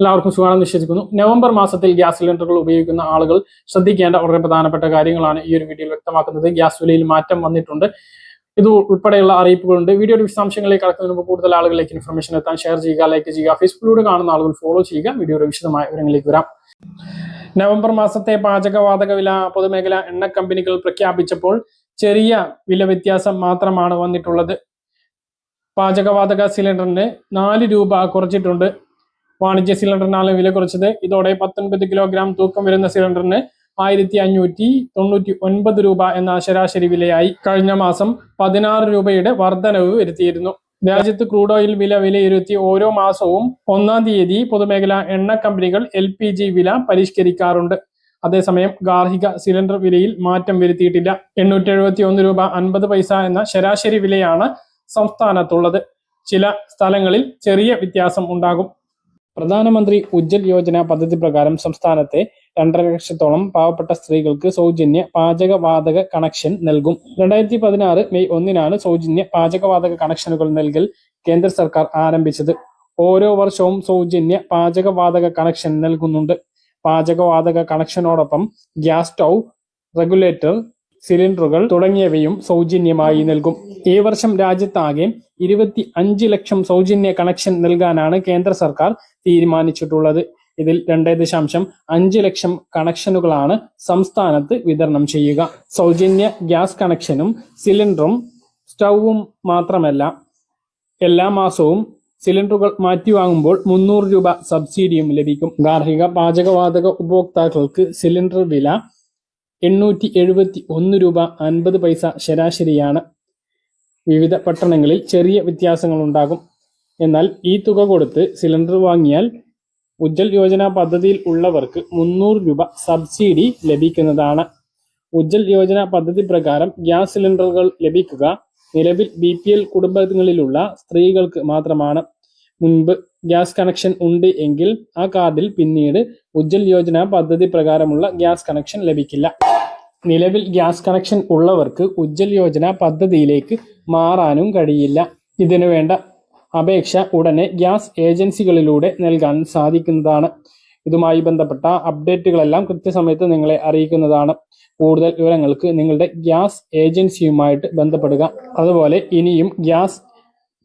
എല്ലാവർക്കും സുഖമാണെന്ന് വിശ്വസിക്കുന്നു. നവംബർ മാസത്തിൽ ഗ്യാസ് സിലിണ്ടറുകൾ ഉപയോഗിക്കുന്ന ആളുകൾ ശ്രദ്ധിക്കേണ്ട വളരെ പ്രധാനപ്പെട്ട കാര്യങ്ങളാണ് ഈ ഒരു വീഡിയോയിൽ വ്യക്തമാക്കുന്നത്. ഗ്യാസ് വിലയിൽ മാറ്റം വന്നിട്ടുണ്ട്. ഇത് ഉൾപ്പെടെയുള്ള അറിയിപ്പുകളുണ്ട്. വീഡിയോയുടെ വിശദാംശങ്ങളിലേക്ക് കടക്കുന്നതിന് മുമ്പ് കൂടുതൽ ആളുകളിലേക്ക് ഇൻഫർമേഷൻ എത്താൻ ഷെയർ ചെയ്യുക ലൈക്ക് ചെയ്യുക ഫേസ്ബുക്കിലൂടെ കാണുന്ന ആളുകൾ ഫോളോ ചെയ്യുക. വീഡിയോയുടെ വിശദമായ വിവരങ്ങളിലേക്ക് വരാം. നവംബർ മാസത്തെ പാചകവാതക വില പൊതുമേഖല എണ്ണ കമ്പനികൾ പ്രഖ്യാപിച്ചപ്പോൾ ചെറിയ വില വ്യത്യാസം മാത്രമാണ് വന്നിട്ടുള്ളത്. പാചകവാതക സിലിണ്ടറിന് നാല് രൂപ കുറച്ചിട്ടുണ്ട്. വാണിജ്യ സിലിണ്ടറിനാണ് വില കുറച്ചത്. ഇതോടെ പത്തൊൻപത് കിലോഗ്രാം തൂക്കം വരുന്ന സിലിണ്ടറിന് ആയിരത്തി അഞ്ഞൂറ്റി തൊണ്ണൂറ്റി ഒൻപത് രൂപ എന്ന ശരാശരി വിലയായി കഴിഞ്ഞ മാസം പതിനാറ് രൂപയുടെ വർധനവ് വരുത്തിയിരുന്നു. രാജ്യത്ത് ക്രൂഡ് ഓയിൽ വില വിലയിരുത്തി ഓരോ മാസവും ഒന്നാം തീയതി പൊതുമേഖലാ എണ്ണ കമ്പനികൾ എൽ പി ജി വില പരിഷ്കരിക്കാറുണ്ട്. അതേസമയം ഗാർഹിക സിലിണ്ടർ വിലയിൽ മാറ്റം വരുത്തിയിട്ടില്ല. എണ്ണൂറ്റി എഴുപത്തി ഒന്ന് രൂപ അൻപത് പൈസ എന്ന ശരാശരി വിലയാണ് സംസ്ഥാനത്തുള്ളത്. ചില സ്ഥലങ്ങളിൽ ചെറിയ വ്യത്യാസം ഉണ്ടാകും. പ്രധാനമന്ത്രി ഉജ്ജൽ യോജന പദ്ധതി പ്രകാരം സംസ്ഥാനത്തെ രണ്ടര ലക്ഷത്തോളം പാവപ്പെട്ട സ്ത്രീകൾക്ക് സൗജന്യ പാചകവാതക കണക്ഷൻ നൽകും. രണ്ടായിരത്തി പതിനാറ് മെയ് ഒന്നിനാണ് സൗജന്യ പാചകവാതക കണക്ഷനുകൾ നൽകൽ കേന്ദ്ര സർക്കാർ ആരംഭിച്ചത്. ഓരോ വർഷവും സൗജന്യ പാചകവാതക കണക്ഷൻ നൽകുന്നുണ്ട്. പാചകവാതക കണക്ഷനോടൊപ്പം ഗ്യാസ് സ്റ്റൗ റെഗുലേറ്റർ സിലിണ്ടറുകൾ തുടങ്ങിയവയും സൗജന്യമായി നൽകും. ഈ വർഷം രാജ്യത്താകെ ഇരുപത്തി അഞ്ച് ലക്ഷം സൗജന്യ കണക്ഷൻ നൽകാനാണ് കേന്ദ്ര സർക്കാർ തീരുമാനിച്ചിട്ടുള്ളത്. ഇതിൽ രണ്ടേ ദശാംശം അഞ്ച് ലക്ഷം കണക്ഷനുകളാണ് സംസ്ഥാനത്ത് വിതരണം ചെയ്യുക. സൗജന്യ ഗ്യാസ് കണക്ഷനും സിലിണ്ടറും സ്റ്റൗവും മാത്രമല്ല എല്ലാ മാസവും സിലിണ്ടറുകൾ മാറ്റിവാങ്ങുമ്പോൾ മുന്നൂറ് രൂപ സബ്സിഡിയും ലഭിക്കും. ഗാർഹിക പാചകവാതക ഉപഭോക്താക്കൾക്ക് സിലിണ്ടർ വില എണ്ണൂറ്റി എഴുപത്തി ഒന്ന് രൂപ അൻപത് പൈസ ശരാശരിയാണ്. വിവിധ പട്ടണങ്ങളിൽ ചെറിയ വ്യത്യാസങ്ങൾ ഉണ്ടാകും എന്നാൽ ഈ തുക കൊടുത്ത് സിലിണ്ടർ വാങ്ങിയാൽ ഉജ്ജൽ യോജന പദ്ധതിയിൽ ഉള്ളവർക്ക് മുന്നൂറ് രൂപ സബ്സിഡി ലഭിക്കുന്നതാണ്. ഉജ്ജൽ യോജന പദ്ധതി പ്രകാരം ഗ്യാസ് സിലിണ്ടറുകൾ ലഭിക്കുക നിലവിൽ ബി പി എൽ കുടുംബങ്ങളിലുള്ള സ്ത്രീകൾക്ക് മാത്രമാണ്. മുൻപ് ഗ്യാസ് കണക്ഷൻ ഉണ്ട് എങ്കിൽ ആ കാർഡിൽ പിന്നീട് ഉജ്ജൽ യോജന പദ്ധതി പ്രകാരമുള്ള ഗ്യാസ് കണക്ഷൻ ലഭിക്കില്ല. നിലവിൽ ഗ്യാസ് കണക്ഷൻ ഉള്ളവർക്ക് ഉജ്ജൽ യോജന പദ്ധതിയിലേക്ക് മാറാനും കഴിയില്ല. ഇതിനു വേണ്ട അപേക്ഷ ഉടനെ ഗ്യാസ് ഏജൻസികളിലൂടെ നൽകാൻ സാധിക്കുന്നതാണ്. ഇതുമായി ബന്ധപ്പെട്ട അപ്ഡേറ്റുകളെല്ലാം കൃത്യസമയത്ത് നിങ്ങളെ അറിയിക്കുന്നതാണ്. കൂടുതൽ വിവരങ്ങൾക്ക് നിങ്ങളുടെ ഗ്യാസ് ഏജൻസിയുമായിട്ട് ബന്ധപ്പെടുക. അതുപോലെ ഇനിയും ഗ്യാസ്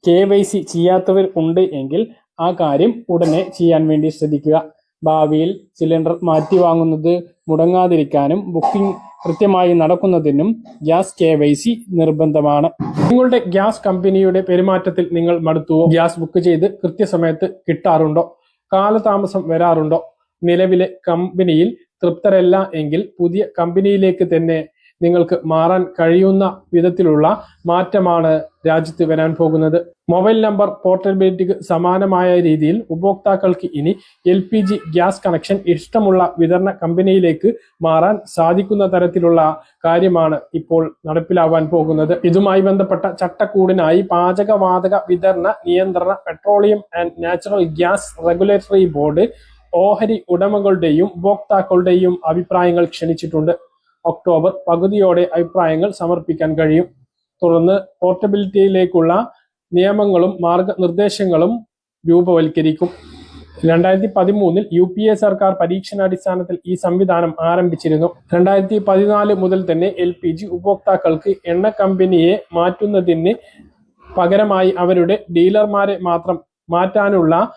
കെ വൈ സി ചെയ്യാത്തവർ ഉണ്ട് എങ്കിൽ ആ കാര്യം ഉടനെ ചെയ്യാൻ വേണ്ടി ശ്രദ്ധിക്കുക. ഭാവിയിൽ സിലിണ്ടർ മാറ്റി വാങ്ങുന്നത് മുടങ്ങാതിരിക്കാനും ബുക്കിംഗ് കൃത്യമായി നടക്കുന്നതിനും ഗ്യാസ് കെ വൈ സി നിർബന്ധമാണ്. നിങ്ങളുടെ ഗ്യാസ് കമ്പനിയുടെ പെരുമാറ്റത്തിൽ നിങ്ങൾ മടുത്തുവോ? ഗ്യാസ് ബുക്ക് ചെയ്ത് കൃത്യസമയത്ത് കിട്ടാറുണ്ടോ? കാലതാമസം വരാറുണ്ടോ? നിലവിലെ കമ്പനിയിൽ തൃപ്തരല്ല എങ്കിൽ പുതിയ കമ്പനിയിലേക്ക് തന്നെ നിങ്ങൾക്ക് മാറാൻ കഴിയുന്ന വിധത്തിലുള്ള മാറ്റമാണ് രാജ്യത്ത് വരാൻ പോകുന്നത്. മൊബൈൽ നമ്പർ പോർട്ടബിലിറ്റിക്ക് സമാനമായ രീതിയിൽ ഉപഭോക്താക്കൾക്ക് ഇനി L P G gas connection ഇഷ്ടമുള്ള വിതരണ കമ്പനിയിലേക്ക് മാറാൻ സാധിക്കുന്ന തരത്തിലുള്ള കാര്യമാണ് ഇപ്പോൾ നടപ്പിലാവാൻ പോകുന്നത്. ഇതുമായി ബന്ധപ്പെട്ട ചട്ടക്കൂടിനായി പാചകവാതക വിതരണ നിയന്ത്രണ petroleum and natural gas regulatory board ഓഹരി ഉടമകളുടെയും ഉപഭോക്താക്കളുടെയും അഭിപ്രായങ്ങൾ ക്ഷണിച്ചിട്ടുണ്ട്. ഒക്ടോബർ പകുതിയോടെ അഭിപ്രായങ്ങൾ സമർപ്പിക്കാൻ കഴിയും. തുടർന്ന് പോർട്ടബിലിറ്റിയിലേക്കുള്ള നിയമങ്ങളും മാർഗനിർദ്ദേശങ്ങളും രൂപവൽക്കരിക്കും. രണ്ടായിരത്തി പതിമൂന്നിൽ യു പി എ സർക്കാർ പരീക്ഷണാടിസ്ഥാനത്തിൽ ഈ സംവിധാനം ആരംഭിച്ചിരുന്നു. രണ്ടായിരത്തി പതിനാല് മുതൽ തന്നെ എൽ പി ജി ഉപഭോക്താക്കൾക്ക് എണ്ണ കമ്പനിയെ മാറ്റുന്നതിന് പകരമായി അവരുടെ ഡീലർമാരെ മാത്രം മാറ്റാനുള്ള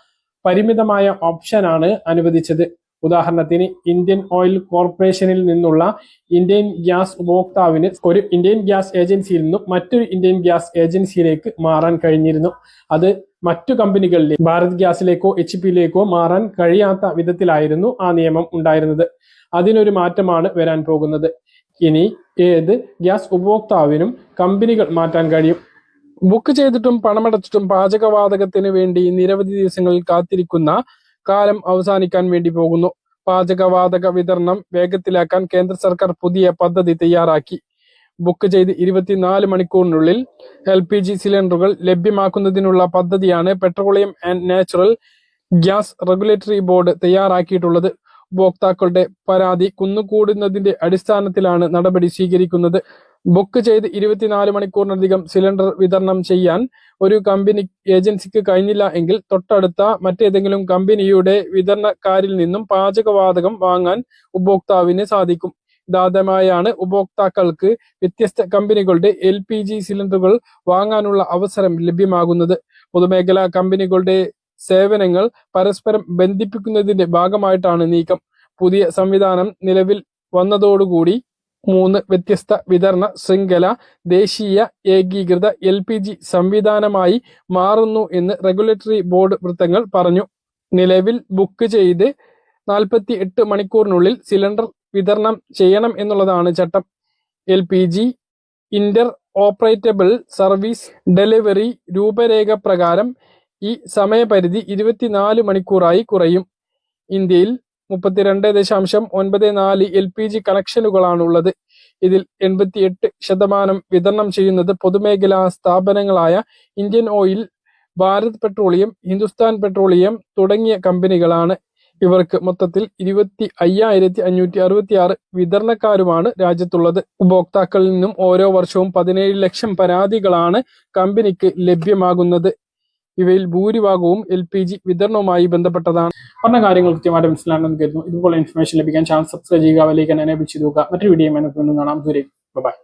പരിമിതമായ ഓപ്ഷനാണ് അനുവദിച്ചത്. ഉദാഹരണത്തിന് ഇന്ത്യൻ ഓയിൽ കോർപ്പറേഷനിൽ നിന്നുള്ള ഇന്ത്യൻ ഗ്യാസ് ഉപഭോക്താവിന് ഒരു ഇന്ത്യൻ ഗ്യാസ് ഏജൻസിയിൽ നിന്നും മറ്റൊരു ഇന്ത്യൻ ഗ്യാസ് ഏജൻസിയിലേക്ക് മാറാൻ കഴിഞ്ഞിരുന്നു. അത് മറ്റു കമ്പനികളിലേക്ക് ഭാരത് ഗ്യാസിലേക്കോ എച്ച് പിയിലേക്കോ മാറാൻ കഴിയാത്ത വിധത്തിലായിരുന്നു ആ നിയമം ഉണ്ടായിരുന്നത്. അതിനൊരു മാറ്റമാണ് വരാൻ പോകുന്നത്. ഇനി ഏത് ഗ്യാസ് ഉപഭോക്താവിനും കമ്പനികൾ മാറ്റാൻ കഴിയും. ബുക്ക് ചെയ്തിട്ടും പണമടച്ചിട്ടും പാചകവാതകത്തിന് വേണ്ടി നിരവധി ദിവസങ്ങളിൽ കാത്തിരിക്കുന്ന കാലം അവസാനിക്കാൻ വേണ്ടി പോകുന്നു. പാചകവാതക വിതരണം വേഗത്തിലാക്കാൻ കേന്ദ്ര സർക്കാർ പുതിയ പദ്ധതി തയ്യാറാക്കി. ബുക്ക് ചെയ്ത് ഇരുപത്തിനാല് മണിക്കൂറിനുള്ളിൽ എൽ പി ജി സിലിണ്ടറുകൾ ലഭ്യമാക്കുന്നതിനുള്ള പദ്ധതിയാണ് petroleum and natural gas regulatory board തയ്യാറാക്കിയിട്ടുള്ളത്. ഉപഭോക്താക്കളുടെ പരാതി കുന്നുകൂടുന്നതിന്റെ അടിസ്ഥാനത്തിലാണ് നടപടി സ്വീകരിക്കുന്നത്. ബുക്ക് ചെയ്ത് ഇരുപത്തിനാല് മണിക്കൂറിനധികം സിലിണ്ടർ വിതരണം ചെയ്യാൻ ഒരു കമ്പനി ഏജൻസിക്ക് കഴിഞ്ഞില്ല എങ്കിൽ തൊട്ടടുത്ത മറ്റേതെങ്കിലും കമ്പനിയുടെ വിതരണക്കാരിൽ നിന്നും പാചകവാതകം വാങ്ങാൻ ഉപഭോക്താവിന് സാധിക്കും. ഇതാദ്യമായാണ് ഉപഭോക്താക്കൾക്ക് വ്യത്യസ്ത കമ്പനികളുടെ എൽ പി ജി സിലിണ്ടറുകൾ വാങ്ങാനുള്ള അവസരം ലഭ്യമാകുന്നത്. പൊതുമേഖലാ കമ്പനികളുടെ സേവനങ്ങൾ പരസ്പരം ബന്ധിപ്പിക്കുന്നതിന്റെ ഭാഗമായിട്ടാണ് നീക്കം. പുതിയ സംവിധാനം നിലവിൽ വന്നതോടുകൂടി മൂന്ന് വ്യത്യസ്ത വിതരണ ശൃംഖല ദേശീയ ഏകീകൃത എൽ പി ജി സംവിധാനമായി മാറുന്നു എന്ന് റെഗുലേറ്ററി ബോർഡ് വൃത്തങ്ങൾ പറഞ്ഞു. നിലവിൽ ബുക്ക് ചെയ്ത് നാൽപ്പത്തി എട്ട് മണിക്കൂറിനുള്ളിൽ സിലിണ്ടർ വിതരണം ചെയ്യണം എന്നുള്ളതാണ് ചട്ടം. L P G interoperable service delivery രൂപരേഖ പ്രകാരം ഈ സമയപരിധി ഇരുപത്തിനാല് മണിക്കൂറായി കുറയും. ഇന്ത്യയിൽ മുപ്പത്തിരണ്ട് ദശാംശം ഒൻപത് നാല് എൽ പി ജി കണക്ഷനുകളാണുള്ളത്. ഇതിൽ എൺപത്തിയെട്ട് ശതമാനം വിതരണം ചെയ്യുന്നത് പൊതുമേഖലാ സ്ഥാപനങ്ങളായ Indian Oil Bharat petroleum Hindustan petroleum തുടങ്ങിയ കമ്പനികളാണ്. ഇവർക്ക് മൊത്തത്തിൽ ഇരുപത്തി അയ്യായിരത്തി അഞ്ഞൂറ്റി അറുപത്തി ആറ് വിതരണക്കാരുമാണ് രാജ്യത്തുള്ളത്. ഉപഭോക്താക്കളിൽ നിന്നും ഓരോ വർഷവും പതിനേഴ് ലക്ഷം പരാതികളാണ് കമ്പനിക്ക് ലഭ്യമാകുന്നത്. ഇവയിൽ ഭൂരിഭാഗവും എൽ പി ജി വിതരണവുമായി ബന്ധപ്പെട്ടതാണ്. പറഞ്ഞ കാര്യങ്ങൾ കൃത്യമായിട്ട് മനസ്സിലാണെന്ന് കരുതുന്നു. ഇതുപോലെ ഇൻഫർമേഷൻ ലഭിക്കാൻ ചാനൽ സബ്സ്ക്രൈബ് ചെയ്യുക വലിയ എനേബിൾ ചെയ്തു മറ്റൊരു വീഡിയോ കാണാം. ദൂരേക്ക് ബൈ